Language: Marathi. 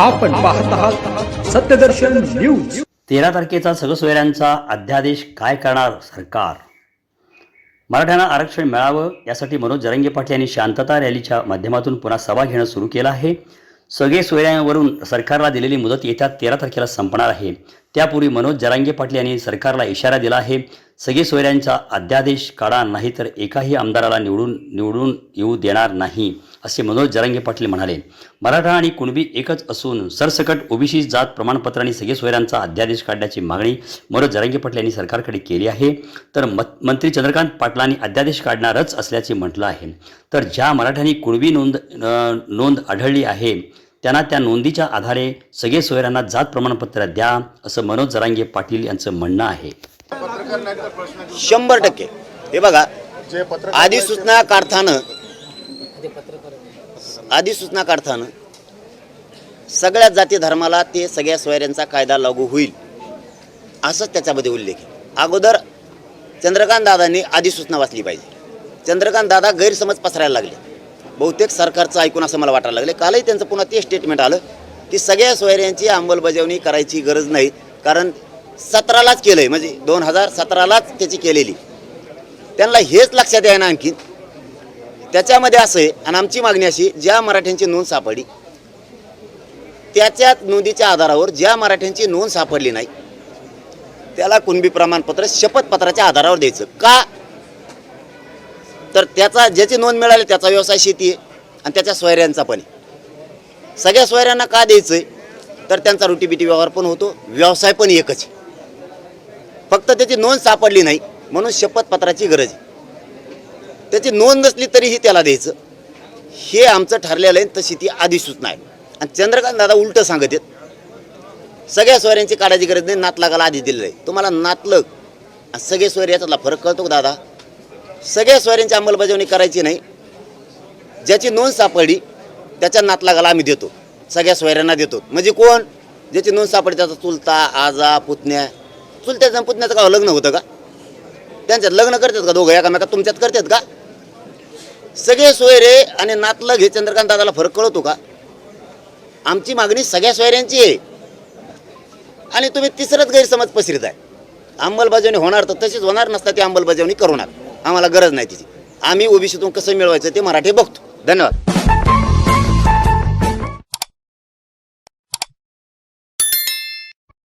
आपण पाहत आहात सत्यदर्शन न्यूज. तेरा तारखेचा सगळं अध्यादेश काय करणार सरकार? मराठ्यांना आरक्षण मिळावं यासाठी मनोज जरंगे पाटील यांनी शांतता रॅलीच्या माध्यमातून पुन्हा सभा घेणं सुरू केलं आहे. सगळे सोयऱ्यांवरून सरकारला दिलेली मुदत येत्या तेरा तारखेला संपणार आहे. त्यापूर्वी मनोज जरांगे पाटील यांनी सरकारला इशारा दिला आहे. सगळे सोयऱ्यांचा अध्यादेश काढा नाही तर एकाही आमदाराला निवडून निवडून येऊ देणार नाही असे मनोज जरांगे पाटील म्हणाले. मराठा आणि कुणबी एकच असून सरसकट ओबीसी जात प्रमाणपत्र आणि सगळे सोयऱ्यांचा अध्यादेश काढण्याची मागणी मनोज जरांगे पाटील यांनी सरकारकडे केली आहे. तर मत मंत्री चंद्रकांत पाटलांनी अध्यादेश काढणारच असल्याचे म्हटलं आहे. तर ज्या मराठ्यांनी कुणबी नोंद नोंद आढळली आहे त्यांना त्या नोंदीच्या आधारे सगळे सोयऱ्यांना जात प्रमाणपत्र द्या असं मनोज जरांगे पाटील यांचं म्हणणं आहे. शंभर टक्के. हे बघा अधिसूचना काढताना अधिसूचना काढताना सगळ्या जाती धर्माला ते सगळ्या सोयऱ्यांचा कायदा लागू होईल असंच त्याच्यामध्ये उल्लेख आहे. अगोदर चंद्रकांत दादांनी अधिसूचना वाचली पाहिजे. चंद्रकांत दादा गैरसमज पसरायला लागले. बहुतेक सरकारचं ऐकून असं मला वाटायला लागलं कालही त्यांचं पुन्हा ते स्टेटमेंट आलं की सगळ्या सोयऱ्यांची अंमलबजावणी करायची गरज नाही कारण सतरालाच केलं आहे म्हणजे दोन हजार सतरालाच त्याची केलेली. त्यांना हेच लक्षात आहे ना आणखीन. त्याच्यामध्ये असं आहे आणि आमची मागणी अशी ज्या मराठ्यांची नोंद सापडली त्याच्या नोंदीच्या आधारावर ज्या मराठ्यांची नोंद सापडली नाही त्याला कुणबी प्रमाणपत्र शपथपत्राच्या आधारावर द्यायचं. का तर त्याचा ज्याची नोंद मिळाली त्याचा व्यवसाय शेती आहे. आणि त्याच्या सोयऱ्यांचा पण आहे. सगळ्या सोयऱ्यांना का द्यायचं आहे तर त्यांचा रुटीबिटी व्यवहार पण होतो व्यवसाय पण एकच आहे. फक्त त्याची नोंद सापडली नाही म्हणून शपथपत्राची गरज आहे. त्याची नोंद नसली तरीही त्याला द्यायचं. हे आमचं ठरलेलं आहे तशी ती अधिसूचना आहे. आणि चंद्रकांत दादा उलटं सांगत आहेत. सगळ्या सोयऱ्यांची काढायची गरज नाही नातलागाला आधी दिलेलं आहे. तुम्हाला नातलग आणि सगळे सोयरे याच्यातला फरक कळतो दादा? सगळ्या सोयऱ्यांची अंमलबजावणी करायची नाही. ज्याची नोंद सापडली त्याच्या नातलागाला आम्ही देतो. सगळ्या सोयऱ्यांना देतो. म्हणजे कोण? ज्याची नोंद सापडली त्याचा चुलता आजा पुतण्या. चुलत्याचं पुतण्याचं का हो, लग्न होतं का? त्यांच्यात लग्न करतात का दोघं? एकामेका तुमच्यात करतात का? सगळे सोयरे आणि नातलग हे चंद्रकांत दादाला फरक कळतो का? आमची मागणी सगळ्या सोयऱ्यांची आहे. आणि तुम्ही तिसरंच गैरसमज पसरित आहे. अंमलबजावणी होणार तर तशीच होणार नसता ती अंमलबजावणी करू नका. आम्हाला गरज नाही तिची. आम्ही ओबीसीतून कसं मिळवायचं ते मराठी बघतो. धन्यवाद.